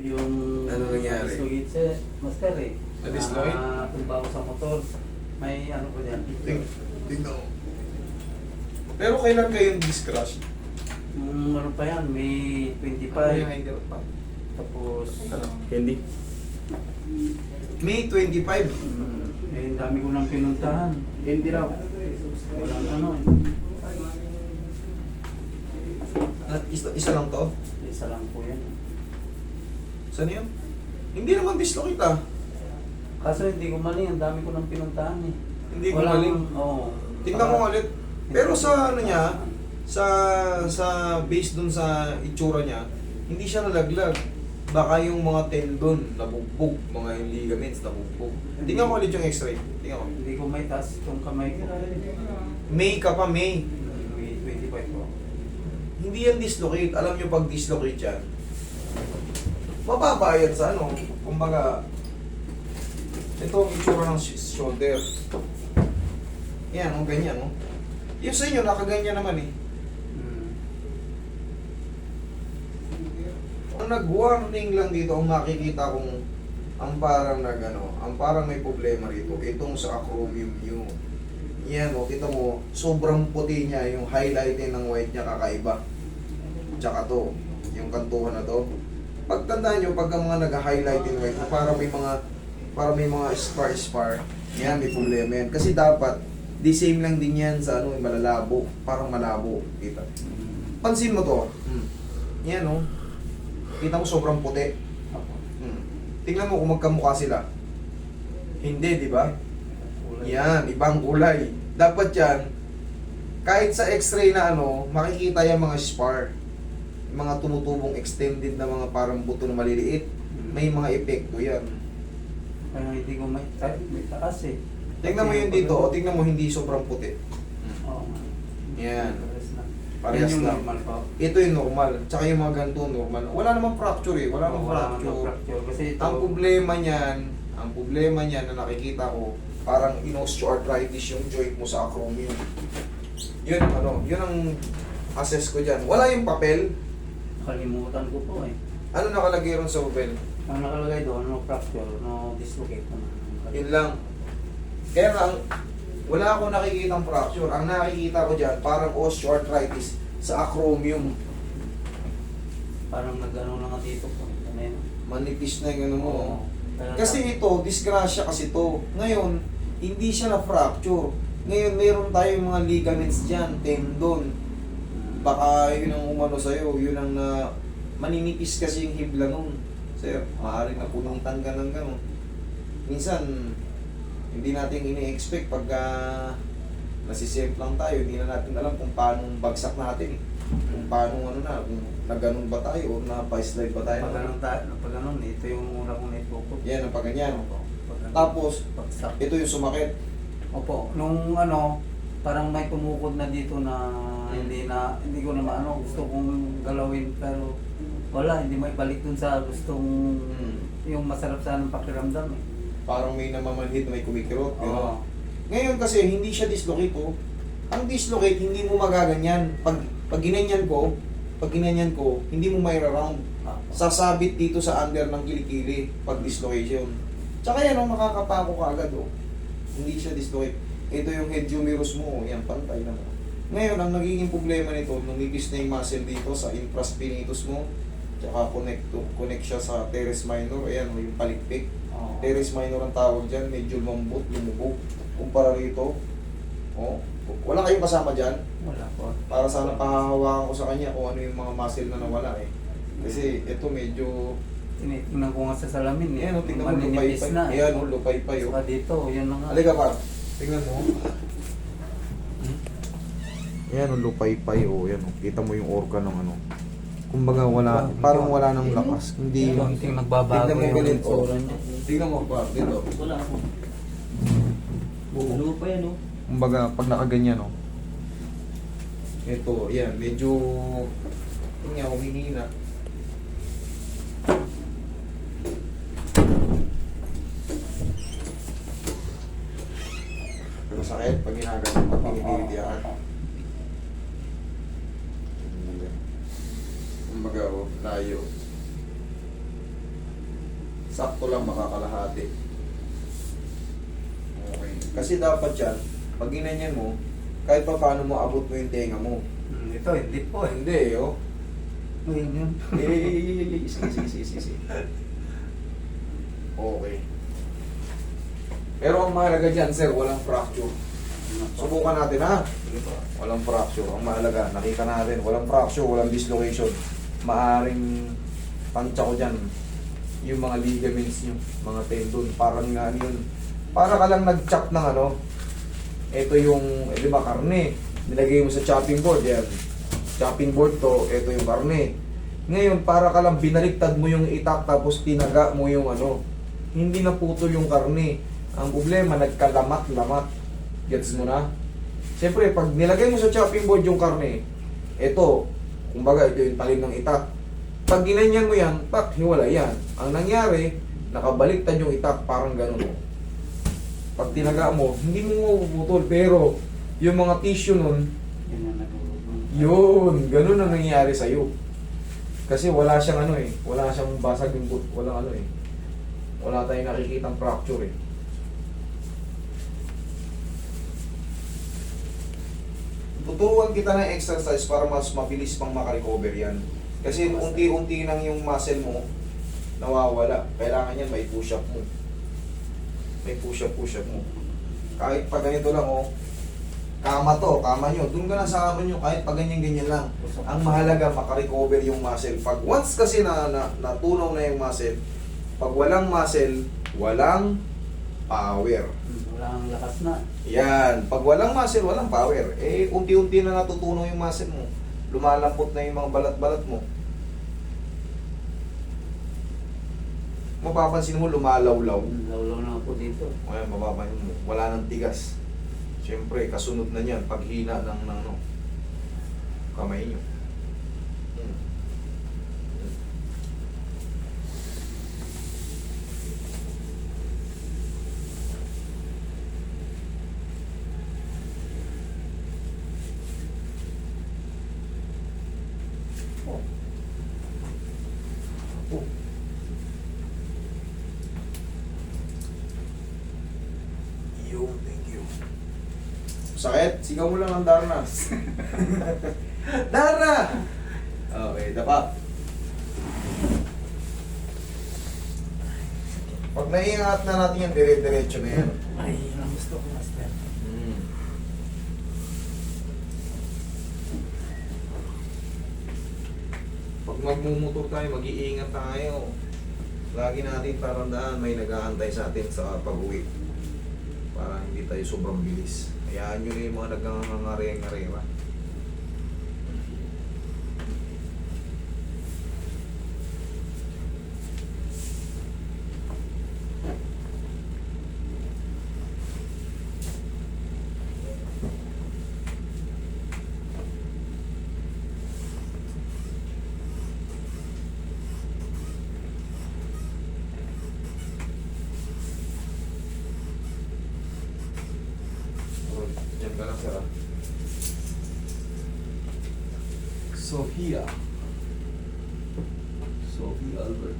Yung Ano nangyari? dislocate siya, master eh. Na-dislocate? Ah, tumba ako sa motor. May ano ko dyan. Ting, tingnan ko. Pero kailan kayong discrush? Yung ano pa yan, may 25. Ano? Tapos, Ano? Hindi. May 25. mm, eh, ang dami ko nang pinuntahan. Hindi raw. Walang ano eh. At isa, isa lang to? Isa lang po yan. Saan yun? Hindi naman dislocate ah. Kaso hindi ko mali, ang dami ko nang pinuntahan eh. Hindi ko Walang- maling. Oo. Tingnan mo ulit. Pero sa ano niya, sa sa based dun sa itsura niya, hindi siya nalaglag. Baka yung mga tendon nabugbog, mga yung ligaments nabugbog. Tingnan mo ulit yung x-ray. Tingnan mo. Hindi ko may taas itong kamay ko. May ka pa, May. May 25 po. Hindi yan dislocate. Alam nyo pag dislocate yan, mababa yan sa ano. Kumbaga, ito ang itsura ng sh- shoulder. Yan, o ganyan, o. Yung sa inyo, nakaganyan naman eh. Mm. Ang nag-warning lang dito, ang makikita kong ang parang nag ano, ang parang may problema rito, itong sa acromion nyo. Yan o, kita mo, sobrang puti niya, yung highlighting ng white niya kakaiba. Tsaka to, yung kantuhan na to. Pagtandaan nyo, pag ang mga nag-highlight in white, para may mga para may mga spar-spar, yan, may problema yan. Kasi dapat, the same lang din yan sa ano, malalabo, parang malabo, kita. Pansin mo to. Hmm. Yan oh. Kita mo sobrang puti. Hmm. Tingnan mo kung magkamukha sila. Hindi, di ba? Yan, ibang kulay. Dapat yan, kahit sa x-ray na ano, makikita yung mga spar. Mga tumutubong extended na mga parang buto na maliliit. Mm. May mga epekto yan. Kaya hindi ko may, ta- may taas eh. Tingnan mo yun dito, o tingnan mo hindi sobrang puti. Oo. Yan. Parehas yung lang. normal po. Ito yung normal. Tsaka yung mga ganito normal. Wala namang fracture eh. Wala namang Wala fracture. namang fracture. Kasi ito, Ang problema niyan, ang problema niyan na nakikita ko, parang in-osteoarthritis yung joint mo sa acromion. Yun ano, yun ang assess ko diyan. Wala yung papel. Kalimutan ko po eh. Ano nakalagay ron sa papel? Ang nakalagay doon, no fracture, no dislocate naman. Yun lang. Kaya lang, wala akong nakikitang fracture. Ang nakikita ko diyan, parang osteoarthritis sa acromion. Parang nag-ano na nga dito po. Ano yun? Manipis na yung ano mo. Oo. Kasi ito, disgrasya kasi to. Ngayon, hindi siya na-fracture. Ngayon, meron tayong mga ligaments dyan, tendon. Baka yun ang umano sa'yo, yun ang na... maninipis kasi yung hibla nun. Sir, maaaring napunutan ka ng gano'n. Minsan, hindi natin ini-expect pagka nasisafe lang tayo, hindi na natin alam kung paano bagsak natin. Kung paano ano na, kung naganon ba tayo o na-slide ba tayo. Pag ganun, ta- pag ganun, ito yung una kong naipukot. Yan, ang paganyan. Opo. Pag ganun. Tapos, Pagsak. ito yung sumakit. Opo, nung ano, parang may tumukod na dito na hindi na, hindi ko na maano, gusto kong galawin pero wala, hindi may balik dun sa gustong Hmm. yung masarap sa ng pakiramdam eh. parang may namamanhid, may kumikirot. Oo. gano'n. Ngayon kasi, hindi siya dislocate oh. Ang dislocate, hindi mo magaganyan. Pag, pag ginanyan ko, pag ginanyan ko, hindi mo may round. Opo. Sasabit dito sa under ng kilikili pag dislocation. Tsaka yan, oh, makakapako ka agad oh. Hindi siya dislocate. Ito yung head humerus mo, oh. yan, pantay na mo. Ngayon, ang nagiging problema nito, numipis na yung muscle dito sa infraspinatus mo, tsaka connect, to, connect siya sa teres minor, ayan, oh, yung palikpik. Oo. Teres minor ang tawag dyan, medyo lumambot, lumubog. Kumpara rito, oh, wala kayong kasama dyan. Wala po. Para sana pahahawakan ko sa kanya kung ano yung mga muscle na nawala eh. Kasi ito medyo, Tinitingnan ko nga sa salamin eh. ayan o, tingnan mo, lupay-pay. o, lupay-pay. Saka dito, yun na nga. Halika pa, tingnan mo. Ayan o, lupay-pay o. Ayan o, kita mo yung organ ng ano. Kumbaga wala, parang wala nang lakas. Hindi, Konting nagbabago tignan mo yung ganito. itsura niya. Tingnan mo pa, dito. Wala ako. Ano pa yan, oh? Kumbaga, pag nakaganyan, no? Ito, yan, medyo, yun nga, humihina. Masakit pag ginagawa pag. Kumbaga, layo. sakto lang makakalahati. Okay. Kasi dapat yan, pag ginanyan mo, kahit pa paano mo abot mo yung tenga mo. Hmm, Ito, hindi po eh. Hindi, oh. Yun yun. Eh, sige, sige, sige, sige, sige. Okay. Pero ang mahalaga dyan, sir, walang fracture. Subukan natin, ha? Walang fracture. Ang mahalaga, nakita natin, walang fracture, walang dislocation. Maaring tansya ko dyan, yung mga ligaments nyo, mga tendon, parang nga ano yun. Para ka lang nag-chop ng ano, ito yung, eh, di ba, karne. Nilagay mo sa chopping board, yan. Chopping board to, ito yung karne. Ngayon, para ka lang binaliktad mo yung itak tapos tinaga mo yung ano, hindi na putol yung karne. Ang problema, nagkalamat-lamat. Gets mo na? Siyempre, pag nilagay mo sa chopping board yung karne, ito, kumbaga, ito yung talim ng itak. Pag ginanyan mo yan, tak, hiwala yan. Ang nangyari, nakabaliktad yung itak, parang ganun. Pag tinaga mo, hindi mo mapuputol, pero yung mga tissue nun, Yun ganun ang nangyayari sa'yo. Kasi wala siyang ano eh, wala siyang basag yung walang ano eh. Wala tayong nakikitang fracture eh. Tuturuan kita ng exercise para mas mabilis pang makarecover yan. Kasi unti-unti nang yung muscle mo nawawala. Kailangan yan may push-up mo. May push-up, push-up mo. Kahit pa ganito lang oh, kama to, kama nyo, doon ka na sa kama nyo, kahit pa ganyan-ganyan lang. Ang mahalaga, makarecover yung muscle. Pag once kasi na, na natunaw na yung muscle, pag walang muscle, walang power. Hmm, Wala ang lakas na. Yan. Pag walang muscle, walang power. Eh, unti-unti na natutunaw yung muscle mo. Lumalampot na yung mga balat-balat mo. Mapapansin mo, lumalawlaw. Lawlaw na ako dito. Ngayon, mapapansin mo, wala nang tigas. Siyempre, kasunod na niyan, paghina ng, ng ano, kamay niyo. Yung, thank you. Sakit? Sigaw mo lang ang Darna. Darna! Okay, dapa. Pag naiingat na natin yan, dire-diretso na yan. Ay, yun ang gusto ko, master. Mm. Pag magmumotor tayo, mag-iingat tayo. Lagi natin tarandaan, may nag-aantay sa atin sa pag-uwi. Para hindi tayo sobrang bilis. Hayaan nyo yung mga nagkangangare-ngarera. Oh, Diyan ka lang, sir. ah. Sophia. Sophie Albert.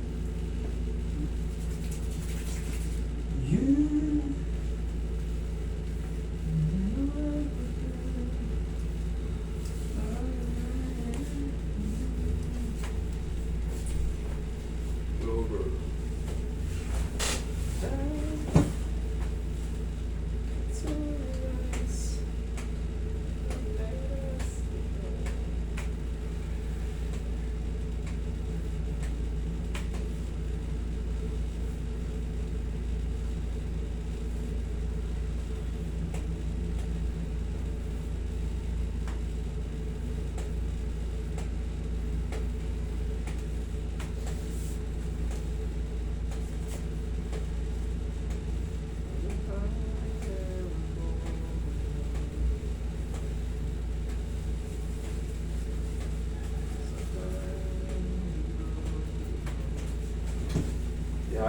You. Grover.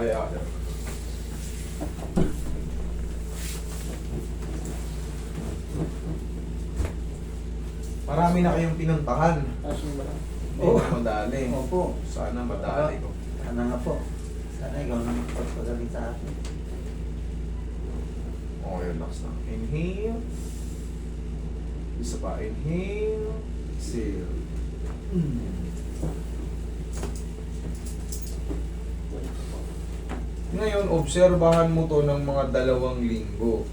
Yeah, yeah. Marami na kayong pinuntahan. Asan ba? Oo, madali. Opo. Sana madali ko. Ano nga po? Sana ikaw na magpagpagaling sa akin. Okay, relax na. Inhale. Isa pa. Inhale. Exhale. Ngayon, obserbahan mo to ng mga dalawang linggo.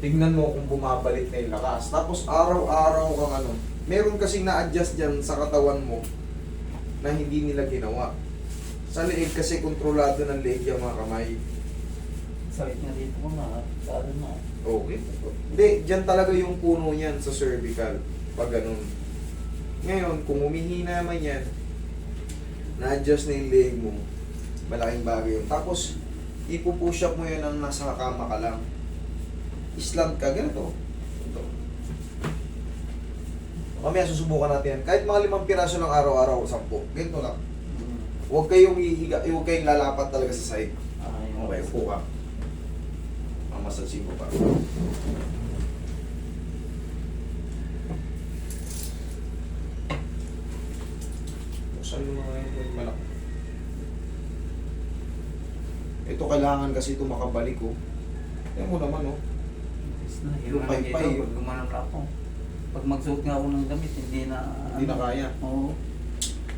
Tingnan mo kung bumabalik na yung lakas. Tapos araw-araw kang ano. Meron kasing na-adjust dyan sa katawan mo na hindi nila ginawa. Sa leeg kasi kontrolado ng leeg yung mga kamay. Sakit nga dito ko na. Sabi mo. Okay. Hindi, dyan talaga yung puno niyan sa cervical. Pag ganun. Ngayon, kung humihina man yan, na-adjust na yung leg mo, malaking bagay yun. Tapos, ipupush up mo yan ang nasa kama ka lang. Island ka, ganito. Ito. Mamaya susubukan natin yan. Kahit mga limang piraso ng araw-araw, sampu. Ganito lang. Huwag kayong ihiga, huwag kayong lalapat talaga sa side. Ay, Okay, upo ka. Mamasasin ko pa. Buksan mo mga yung malak. Ito kailangan kasi ito makabalik ko. Yan mo naman oh. Yes na, yun Yung dito, yun. pag gumanon ako. Pag magsuot nga ako ng damit, hindi na... Hindi na ano, kaya. Oo.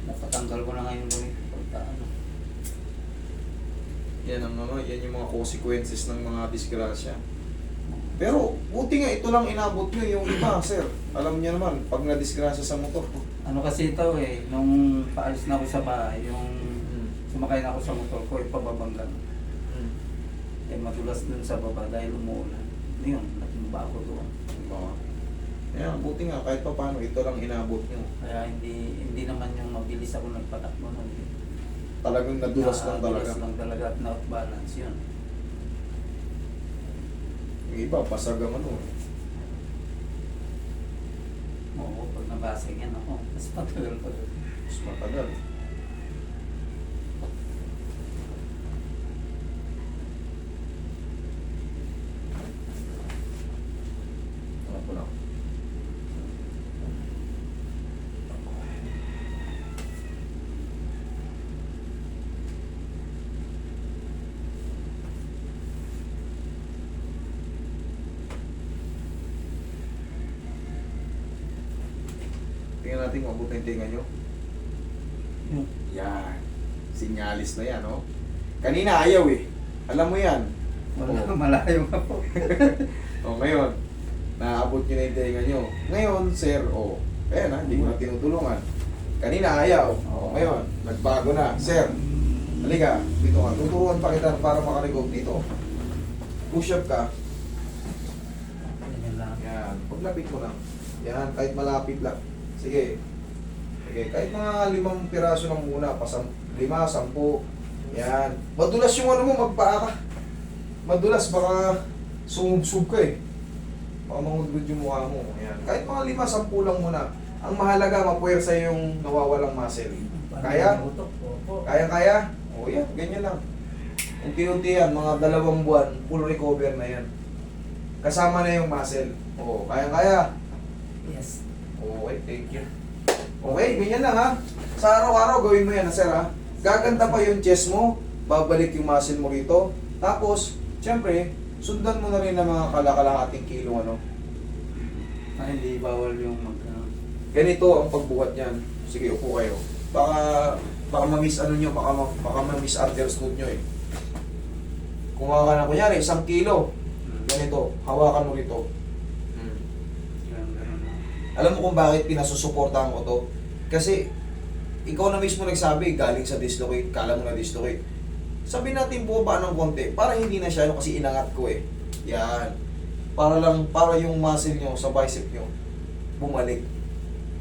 Napatanggal ko na nga yung damit. Pagka ano. Yan ang ano, yan yung mga consequences ng mga disgrasya. Pero buti nga ito lang inabot nyo yung iba, sir. Alam niyo naman, pag na-disgrasya sa motor, Ano kasi ito eh, nung paalis na ako sa bahay, yung sumakay na ako sa motor ko, ipababanggan. Eh madulas dun sa baba dahil umuulan. Yun, natumba ako doon. Diba? Kaya buti nga, kahit pa paano, ito lang inabot nyo. Kaya hindi hindi naman yung mabilis ako nagpatakbo nun. eh. Talagang nadulas lang talaga. Nadulas lang talaga at not balance yun. Yung iba, pasag ang ano. eh. Oo, pag nabasag yan ako, mas matagal pa. Mas matagal. Natin kung abot na yung tinga nyo. Yung, Yan. Sinyalis na yan, no? Kanina ayaw eh. Alam mo yan. wala, Oo. malayo nga po. O ngayon, naabot nyo na yung tenga nyo. Ngayon, sir, o, kaya na, hindi ko na tinutulungan. Kanina ayaw. O ngayon, nagbago na. Sir, halika, dito ka. Tuturuan pa kita para makarecover dito. Push up ka. Yan. Paglapit mo lang. Yan, kahit malapit lang. Sige. Sige, kahit mga limang piraso lang muna. Pasam, lima, sampu. Yan. Madulas yung ano mo, magpaa ka. Madulas, baka sumubsub ka eh. Baka mangudgod yung mukha mo. Yan. Kahit mga lima, sampu lang muna. Ang mahalaga, mapuwersa yung nawawalang muscle. Kaya? Kaya, kaya? O yan, ganyan lang. Unti-unti yan, mga dalawang buwan, full recover na yan. Kasama na yung muscle. O, kaya, kaya. Yes. Okay, thank you. Okay, ganyan lang ha. Sa araw-araw gawin mo yan, sir ha. Gaganda pa yung chest mo, babalik yung muscle mo rito. Tapos, syempre, sundan mo na rin ang mga kalakalahating kilo ano. Ah, hindi bawal yung mag... ano. Ganito ang pagbuhat niyan. Sige, upo kayo. Baka baka ma-miss ano nyo, baka, baka ma-miss understood nyo eh. Kung ka na kunyari, isang kilo, ganito, hawakan mo rito. Hmm. Yan, ganun lang. Alam mo kung bakit pinasusuportahan ko to? Kasi ikaw na mismo nagsabi, galing sa dislocate, kala mo na dislocate. Sabi natin bumaba ng konti, para hindi na siya, ano, kasi inangat ko eh. Yan. Para lang, para yung muscle nyo sa bicep nyo, bumalik.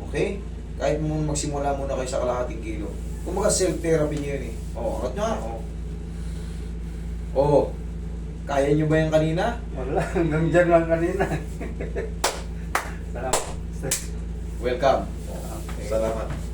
Okay? Kahit mo magsimula muna kayo sa kalahating kilo. Kumbaga self-therapy nyo yun eh. Oo, oh, nga, oo. Oo. Kaya nyo ba yan kanina? Wala, hanggang dyan lang kanina. Salamat. Welcome. Salamat.